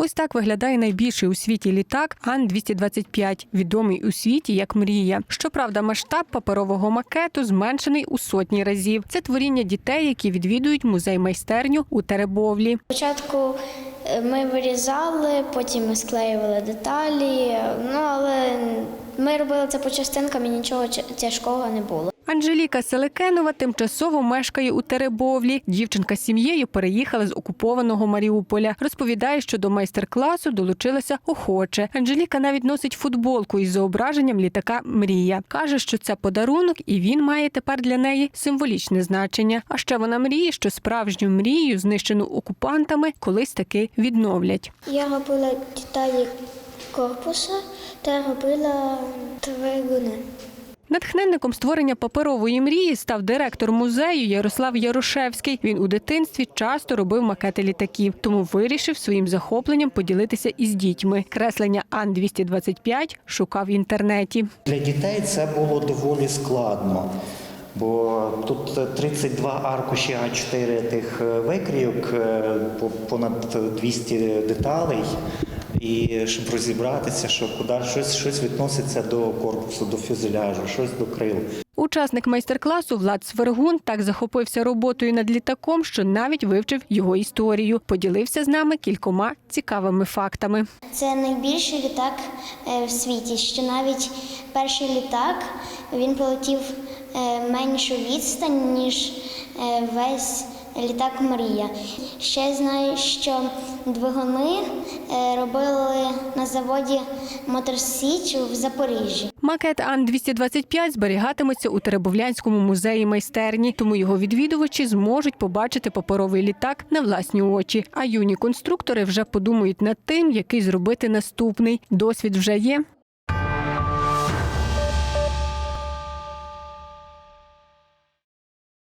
Ось так виглядає найбільший у світі літак Ан-225, відомий у світі як мрія. Щоправда, масштаб паперового макету зменшений у сотні разів. Це творіння дітей, які відвідують музей майстерню у Теребовлі. Спочатку е, ми вирізали, потім ми склеювали деталі. Ну але ми робили це по частинкам і нічого тяжкого не було. Анжеліка Селекенова тимчасово мешкає у Теребовлі. Дівчинка з сім'єю переїхала з окупованого Маріуполя. Розповідає, що до майстер-класу долучилася охоче. Анжеліка навіть носить футболку із зображенням літака Мрія. каже, що це подарунок, і він має тепер для неї символічне значення. А ще вона мріє, що справжню мрію, знищену окупантами, колись таки відновлять. Я робила деталі корпусу та робила двигуни. Натхненником створення паперової мрії став директор музею Ярослав Ярошевський. Він у дитинстві часто робив макети літаків, тому вирішив своїм захопленням поділитися із дітьми. Креслення Ан-225 шукав в інтернеті. Для дітей це було доволі складно, бо тут 32 аркуші А4 тих е, викрійок, е, по- понад 200 деталей. І щоб розібратися, що куди щось, щось відноситься до корпусу, до фюзеляжу, щось до крил. Учасник майстер-класу Влад Свергун так захопився роботою над літаком, що навіть вивчив його історію. Поділився з нами кількома цікавими фактами. Це найбільший літак е, в світі. Що навіть перший літак він полетів е, меншу відстань, ніж е, весь літак Мрія. Ще знаю, що двигуни е, робили на заводі Мотор Січ в Запоріжжі. Макет Ан-225 зберігатиметься у Теребовлянському музеї майстерні, тому його відвідувачі зможуть побачити паперовий літак на власні очі. А юні конструктори вже подумають над тим, який зробити наступний. Досвід вже є.